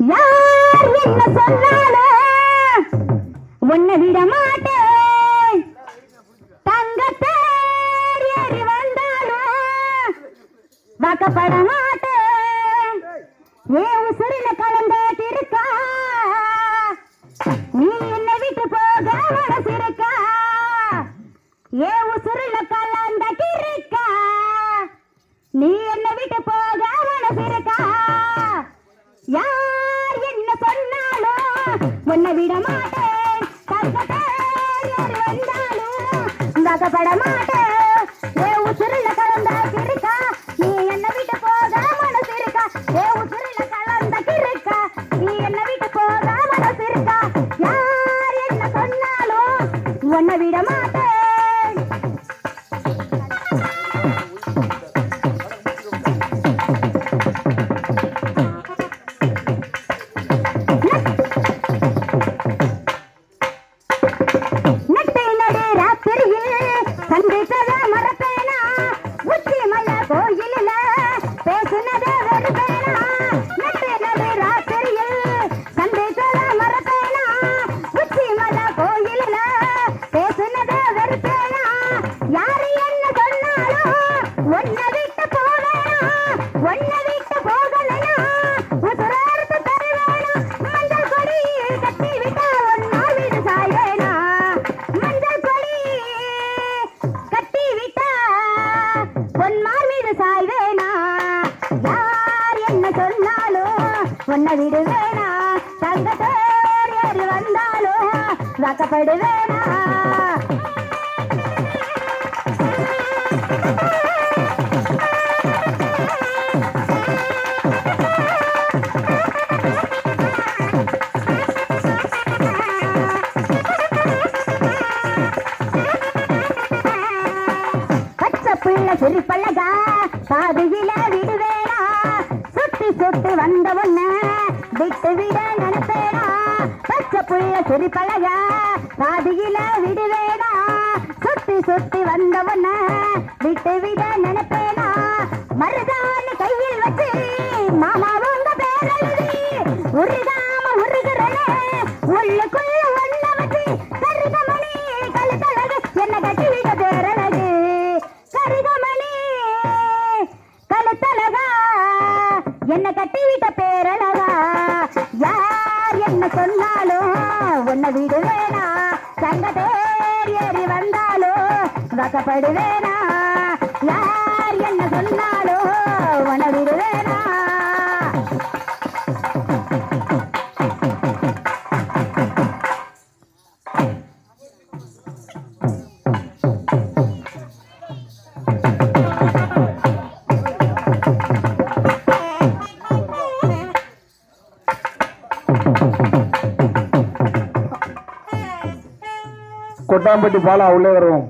யார் என்ன சொன்னாலும் உன்னை விட மாட்டேன். தங்கத்தேர் ஏறி வந்தாலும் வாக்கப்பட மாட்டேன். ஏன் உசுரில கலந்தாட்டி இருக்கா நீ என்னை விட்டு போக மனசு இருக்கா ஏன் உசுரில கலந்தாட்டி இருக்கா நீ என்னை விட்டு போக மனசு இருக்கா யார் உன்னை விட மாட்டேன். தங்கத்தேர் மாட்டேன் ஏன் உசுரில கலந்த இருக்கா நீ என்னை விட்டு போக மனசு இருக்கா ஏ கலந்த நீ விட்டு போக மனசு இருக்கா யார் என்ன சொன்னாலும் உன்னை விட ¡Felicidades! உன்னை விடுவேனா? தங்கத்தோர் வந்தாலும் வாக்கப்படுவேனா சிரிப்பழகா பாதையில விடுவேனா சுத்தி சுத்தி வந்த உன்ன விட்டு விட நினைப்பேனா? பச்சை பிள்ளை பழக பாதியில விடுவேனா? சுத்தி சுத்தி வந்த உன்ன விட்டு விட நினைப்பேனா? மருதான கையில் வச்சு மாமா உங்க பேரழுதி உருகாம உருகிறனே. உள்ளுக்குள்ள ஒன்ன வச்சு கருகமணி கழுத்தழகு என்ன கட்டி விட பேரழகு. கருகமணி கழுத்தழகா? என்ன கட்டி விட்ட யார் என்ன சொன்னாலும் உன்னை விடுவேனா? பேர் ஏறி வந்தாலும் வசப்படுவேனா? யார் என்ன சொன்னாலும் உன்னை விடுவேனா? கொட்டாம்பட்டி பாலா உள்ளே வருவோம்.